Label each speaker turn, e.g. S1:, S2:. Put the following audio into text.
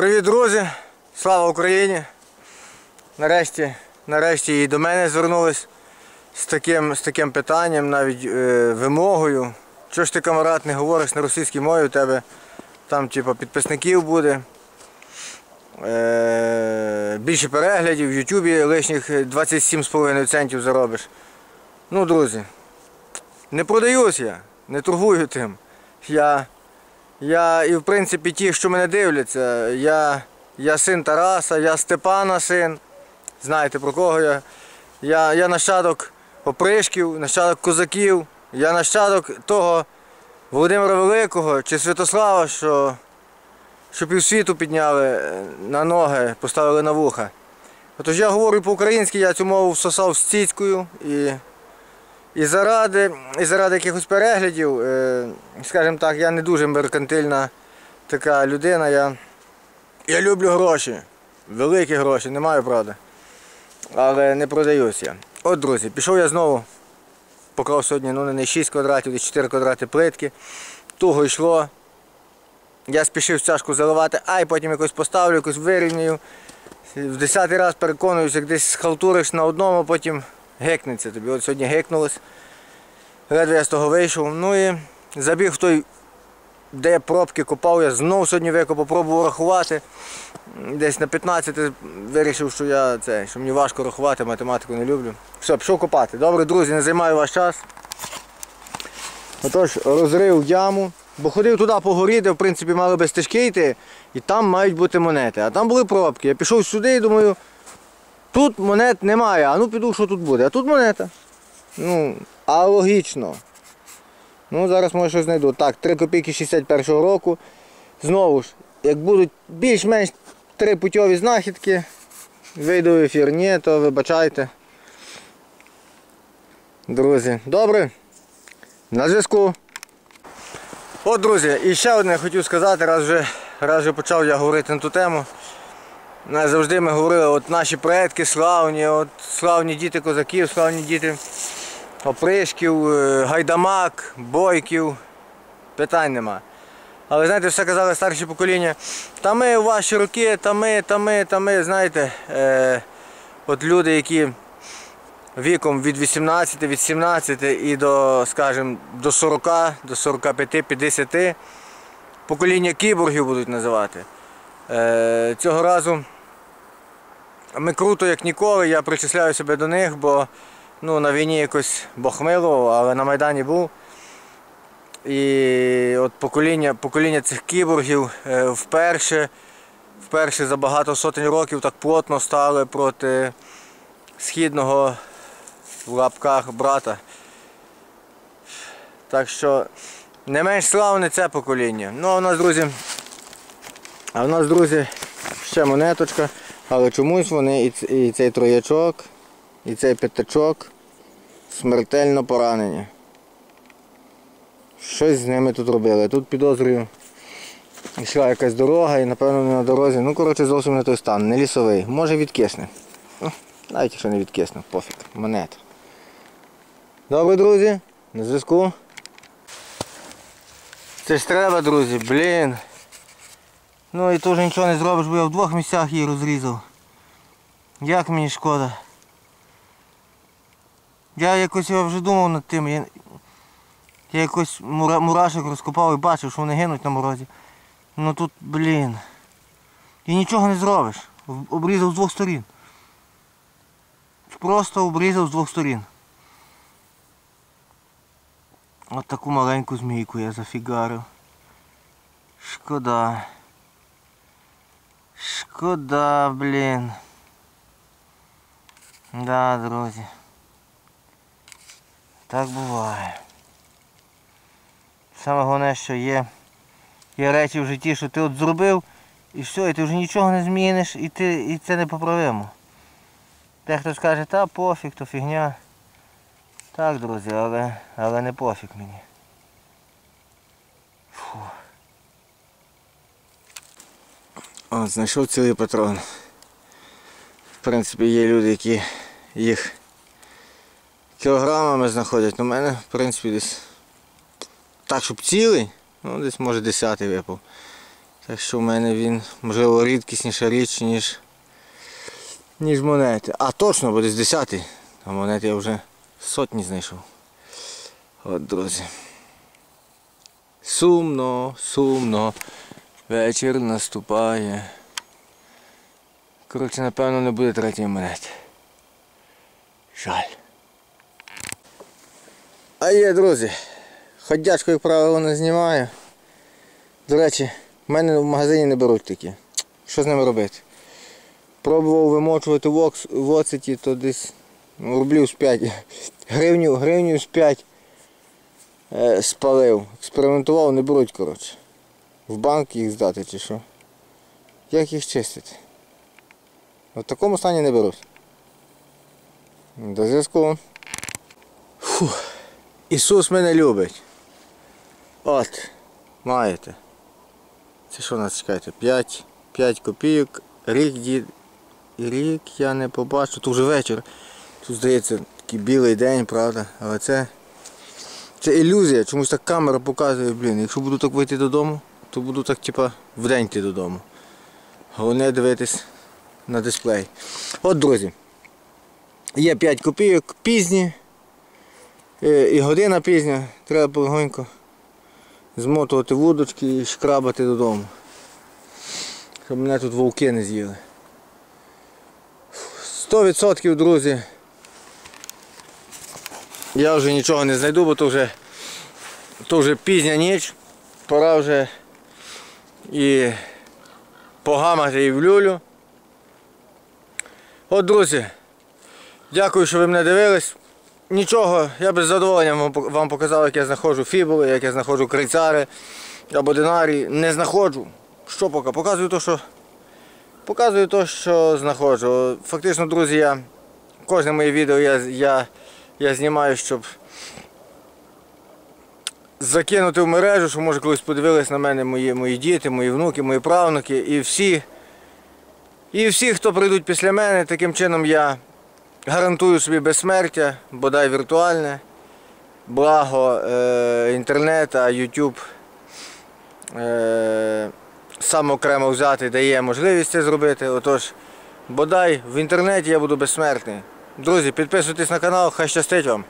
S1: Привіт, друзі! Слава Україні! Нарешті, нарешті і до мене звернулись з таким, з таким питанням, навіть е, вимогою. Чого ж ти, камарад, не говориш на російській мові, у тебе там типу, підписників буде. Е, більше переглядів, в Ютубі лишніх 27,5 центів заробиш. Ну, друзі, не продаюсь я, не торгую тим. Я, я і в принципі ті, що мене дивляться, я, я син Тараса, я Степана син. Знаєте про кого я? Я, я нащадок опришків, нащадок козаків, я нащадок того Володимира Великого чи Святослава, що, що півсвіту підняли е, на ноги, поставили на вуха. Отож я говорю по-українськи, я цю мову всосав з цицькою і. І заради, і заради якихось переглядів, е, скажімо так, я не дуже меркантильна така людина. Я, я люблю гроші. Великі гроші, не маю правди. Але не продаюсь я. От, друзі, пішов я знову. Поклав сьогодні ну, не 6 квадратів, десь 4 квадрати плитки. Туго йшло. Я спішив чашку заливати, ай потім якось поставлю, якось вирівнюю. В десятий раз переконуюсь, як десь схалтуриш на одному, потім гекнеться тобі. От сьогодні гекнулось. Ледве я з того вийшов. Ну і забіг в той, де я пробки копав, я знову сьогодні викопав, пробував рахувати. Десь на 15 вирішив, що я це, що мені важко рахувати, математику не люблю. Все, пішов копати. Добре, друзі, не займаю ваш час. Отож, розрив яму. Бо ходив туди по горі, де в принципі мали би стежки йти, і там мають бути монети. А там були пробки. Я пішов сюди і думаю, тут монет немає, а ну піду, що тут буде. А тут монета. Ну, а логічно. Ну, зараз може щось знайду. Так, 3 копійки 61-го року. Знову ж, як будуть більш-менш три путьові знахідки, вийду в ефір. Ні, то вибачайте. Друзі, добре? На зв'язку. От, друзі, і ще одне хотів сказати, раз вже, раз вже почав я говорити на ту тему. Не завжди ми говорили, от наші предки славні, от славні діти козаків, славні діти опришків, е, гайдамак, бойків. Питань нема. Але знаєте, все казали старші покоління, та ми в ваші роки, та ми, та ми, та ми, знаєте, е, от люди, які віком від 18, від 17 і до, скажімо, до 40, до 45, 50, покоління кіборгів будуть називати. Е, цього разу ми круто, як ніколи, я причисляю себе до них, бо ну, на війні якось милував, але на Майдані був. І от покоління, покоління цих кіборгів е, вперше, вперше за багато сотень років так плотно стали проти східного в лапках брата. Так що не менш славне це покоління. Ну а в нас, друзі, а в нас, друзі, ще монеточка, але чомусь вони і цей троячок, і цей п'ятачок смертельно поранені. Щось з ними тут робили. Тут підозрюю, йшла якась дорога і напевно не на дорозі. Ну, коротше, зовсім не той стан, не лісовий. Може відкисне. Ну, навіть якщо не відкисне, пофіг. Монета. Добре, друзі, на зв'язку. Це ж треба, друзі, блін. Ну і теж нічого не зробиш, бо я в двох місцях її розрізав. Як мені шкода. Я якось я вже думав над тим. Я, я якось мура, мурашок розкопав і бачив, що вони гинуть на морозі. Ну тут, блін. І нічого не зробиш. Обрізав з двох сторін. Просто обрізав з двох сторін. От таку маленьку змійку я зафігарив. Шкода. Шкода, блін. Да, друзі. Так буває. Саме головне, що є, є речі в житті, що ти от зробив і все, і ти вже нічого не зміниш, і ти, і це непоправимо. Дехто скаже, та пофіг, то фігня. Так, друзі, але, але не пофіг мені. Фу. От, знайшов цілий патрон. В принципі, є люди, які їх кілограмами знаходять. У мене, в принципі, десь так, щоб цілий, ну десь може десятий випав. Так що в мене він, можливо, рідкісніша річ, ніж, ніж монети. А точно, бо десь десятий. А монети я вже сотні знайшов. От, друзі. Сумно, сумно. Вечір наступає. Коротше, напевно, не буде третьої монети. Жаль. А є, друзі. Ходячку, як правило, не знімаю. До речі, в мене в магазині не беруть такі. Що з ними робити? Пробував вимочувати в, оцеті, то десь ну, рублів з 5. Гривню, гривню з 5 е, спалив. Експериментував, не беруть, коротше. В банк їх здати чи що. Як їх чистити? В такому стані не беруть. До зв'язку. Ісус мене любить. От, маєте. Це що нас чекайте? 5, 5 копійок. Рік дід. Рік я не побачу. Тут вже вечір. Тут здається такий білий день, правда. Але це. Це ілюзія. Чомусь так камера показує, блін. Якщо буду так вийти додому, то буду так типа вдень йти додому. Головне дивитись на дисплей. От, друзі. Є 5 копійок пізні. Е, І година пізня. Треба полегонько змотувати вудочки і шкрабати додому. Щоб мене тут вовки не з'їли. 100% друзі. Я вже нічого не знайду, бо то вже, то вже пізня ніч. Пора вже і погамати і в люлю. От, друзі, дякую, що ви мене дивились. Нічого, я без задоволення вам показав, як я знаходжу фібули, як я знаходжу крейцари або динарії. Не знаходжу. Що поки? Показую то, що. Показую то, що знаходжу. Фактично, друзі, я кожне моє відео я, я, я знімаю, щоб закинути в мережу, щоб може колись подивились на мене мої, мої діти, мої внуки, мої правнуки і всі. І всі, хто прийдуть після мене, таким чином я гарантую собі безсмертя, бодай віртуальне, благо е, інтернет, а YouTube е, сам окремо взяти дає можливість це зробити. Отож, бодай в інтернеті я буду безсмертний. Друзі, підписуйтесь на канал, хай щастить вам.